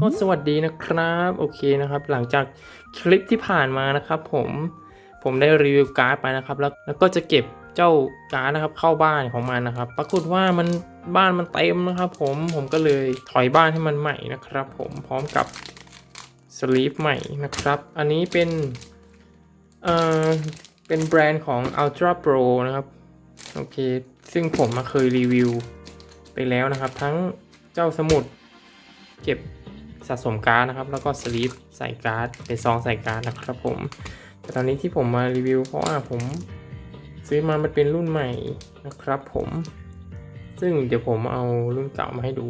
ก็สวัสดีนะครับโอเคนะครับ หลังจากคลิปที่ผ่านมานะครับ ผมผมได้รีวิวการ์ดไปนะครับ แล้วแล้วก็จะเก็บเจ้าการ์ดนะครับ เข้าบ้านของมันนะครับ ปรากฏว่ามันบ้านมันเต็มนะครับ ผมผมก็เลยถอยบ้านให้มันใหม่นะครับ ผมพร้อมกับสลีปใหม่นะครับ อันนี้เป็นเอ่อเป็นแบรนด์ของ Ultra Pro นะครับโอเค ซึ่งผมมาเคยรีวิวไปแล้วนะครับ ทั้งเจ้าสมุดเก็บ สะสมการ์ดนะครับ แล้วก็สลีปใส่การ์ดเป็นซองใส่การ์ดนะครับผม แต่ตอนนี้ที่ผมมารีวิวเพราะว่าผมซื้อมามันเป็นรุ่นใหม่นะครับผม ซึ่งเดี๋ยวผมเอารุ่นเก่ามาให้ดู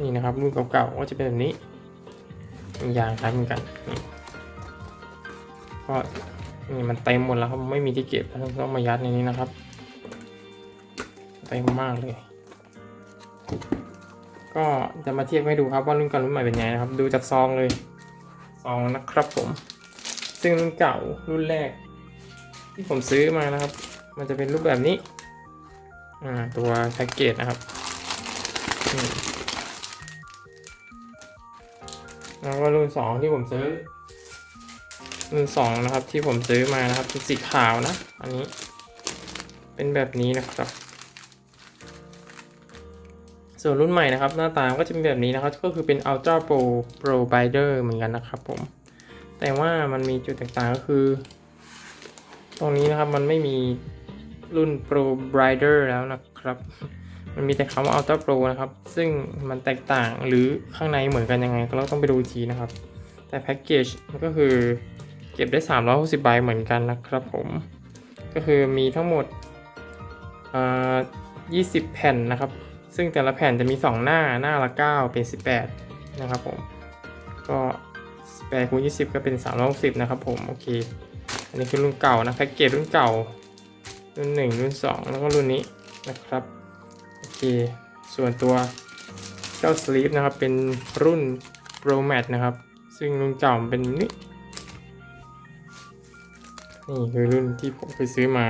นี่นะครับรุ่นเก่าๆก็จะเป็นแบบนี้ยางคล้ายเหมือนกันนี่ก็นี่มันเต็มหมดแล้วครับไม่มีที่เก็บต้องมายัดในนี้นะครับ เต็มมากเลย ก็จะมาเทียบให้ดูครับว่ารุ่นเก่ารุ่นใหม่เป็นไงนะครับ ดูจากซองเลยซองนะครับผม ซึ่งรุ่นเก่ารุ่นแรก ที่ผมซื้อมานะครับ มันจะเป็นรูปแบบนี้อ่าตัวแพ็กเกจนะครับแล้วก็รุ่นสองที่ผมซื้อรุ่นสองนะครับที่ผมซื้อมานะครับเป็นสีขาวนะ อันนี้ เป็นแบบนี้นะครับ ส่วนรุ่นใหม่นะครับ หน้าตาก็จะเป็นแบบนี้นะครับ ก็คือเป็น Ultra Pro Pro b i d e r เหมือนกันนะครับผม แต่ว่ามันมีจุดแตกต่างก็คือ ตรงนี้นะครับมันไม่มีรุ่น Pro Binder แล้วนะครับ มันมีแต่คำว่า Ultra Pro นะครับ ซึ่งมันแตกต่างหรือข้างในเหมือนกันยังไง ก็เราต้องไปดูทีนะครับ แต่แพ็กเกจมันก็คือเก็บได้ 360ใบเหมือนกันนะครับผม ก็คือมีทั้งหมดอ่า20 แผ่นนะครับ ซึ่งแต่ละแผ่นจะมี 2 หน้าหน้าละ 9 เป็น 18 นะครับผม ก็8คูณ20 ก็เป็น360นะครับผม โอเค อันนี้คือรุ่นเก่านะแพ็กเกจรุ่นเก่า รุ่น 1 รุ่น 2 แล้วก็รุ่นนี้นะครับ โอเค ส่วนตัวเจ้าสลีปนะครับ เป็นรุ่น Pro Mat นะครับ ซึ่งรุ่นเก่ามันเป็นนี้นี่คือรุ่นที่ผมไปซื้อมา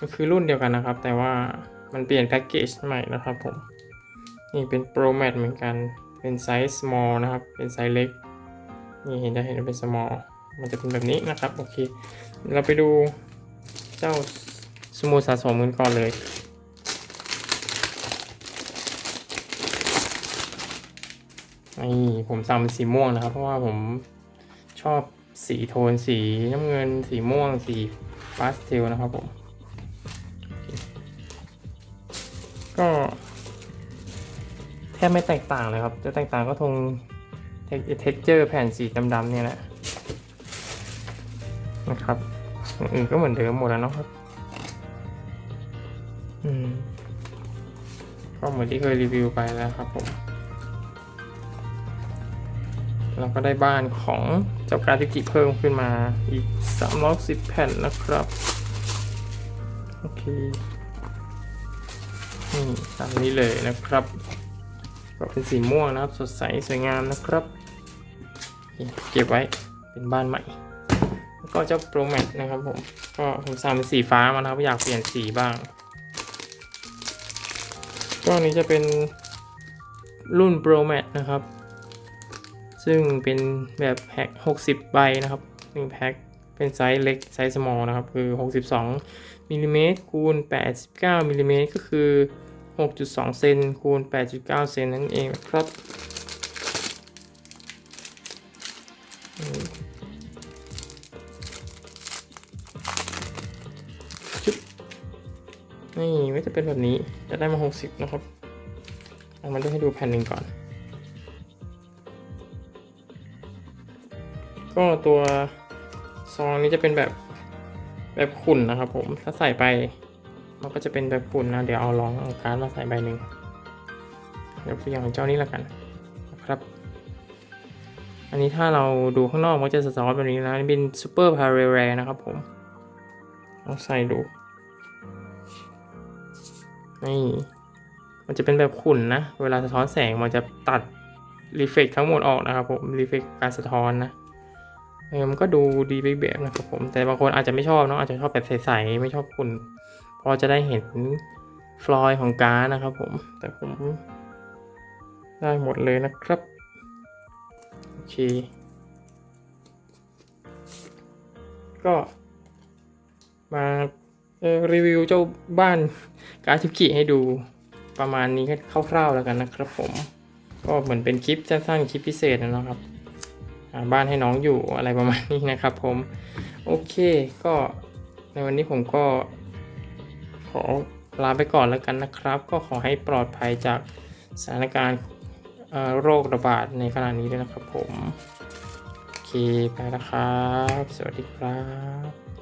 ก็คือรุ่นเดียวกันนะครับ แต่ว่า มันเปลี่ยนแพ็กเกจใหม่นะครับผม นี่เป็น Pro Mat เหมือนกัน เป็นไซส์ small นะครับ เป็นไซส์เล็ก นี่เห็นจะเห็นเป็น small มันจะเป็นแบบนี้นะครับ โอเค เราไปดูเจ้าสมุดสะสมกันก่อนเลย นี่ผมสั่งเป็นสีม่วงนะครับ เพราะว่าผมชอบสีโทนสีน้ำเงิน สีม่วง สีพาสเทลนะครับผม ก็แทบไม่แตกต่างเลยครับ จะแตกต่างก็ทงเท็กเจอร์แผ่นสีดำๆเนี่ยแหละนะครับอื่นก็เหมือนเดิมหมดแล้วเนาะครับ อืมก็เหมือนที่เคยรีวิวไปแล้วครับผมเราก็ได้บ้านของเจ้าการทิกิเพิ่มขึ้นมาอีก310แผ่นนะครับ โอเค นี่ตามนี้เลยนะครับก็เป็นสีม่วงนะครับ สดใสสวยงามนะครับเก็บไว้เป็นบ้านใหม่ แล้วก็เจ้าโปรแมทนะครับผมก็ผมสั่งเป็นสีฟ้ามานะครับ อยากเปลี่ยนสีบ้างก็อันนี้จะเป็นรุ่น Pro Mat นะครับ ซึ่งเป็นแบบแพ็ค60 ใบนะครับ1แพ็ค เป็นไซส์เล็กไซส์ small นะครับ คือ 62มิลลิเมตรคูณ 89มิลลิเมตรก็คือ 6.2 เซนคูณ 8.9 เซนนั่นเองครับอืมชึบนี่ไม่จะเป็นแบบนี้ จะได้มา 60 นะครับเอามาดูให้ดูแผ่นหนึ่งก่อน ก็ตัว ซองนี้จะเป็นแบบแบบขุ่นนะครับ ผมถ้าใส่ไป มันก็จะเป็นแบบขุ่นนะ เดี๋ยวเอาลองเอาการ์ดมาใส่ใบหนึ่งเดี๋ยวตัวอย่างเจ้านี้ละกันนะครับ อันนี้ถ้าเราดูข้างนอกมันจะสะท้อนแบบนี้นะนี่เป็นซูเปอร์พาเรเรนะครับผมลองใส่ดูนี่มันจะเป็นแบบขุ่นนะ เวลาสะท้อนแสงมันจะตัดรีเฟกทั้งหมดออกนะครับผมรีเฟกการสะท้อนนะ มันก็ดูดีไปแบบนะครับผม แต่บางคนอาจจะไม่ชอบเนาะอาจจะชอบแบบใสๆไม่ชอบขุ่นพอจะได้เห็นฟลอยของการ์นะครับผม แต่ผมได้หมดเลยนะครับ โอเค ก็มารีวิวเจ้าบ้านการทุกิให้ดูประมาณนี้คร่าวๆแล้วกันนะครับผม ก็เหมือนเป็นคลิปสั้นๆคลิปพิเศษนะครับ บ้านให้น้องอยู่อะไรประมาณนี้นะครับผม โอเคก็ในวันนี้ผมก็ขอลาไปก่อนแล้วกันนะครับ ก็ขอให้ปลอดภัยจากสถานการณ์โรคระบาดในขณะนี้ด้วยนะครับผม โอเคไปแล้วครับ สวัสดีครับ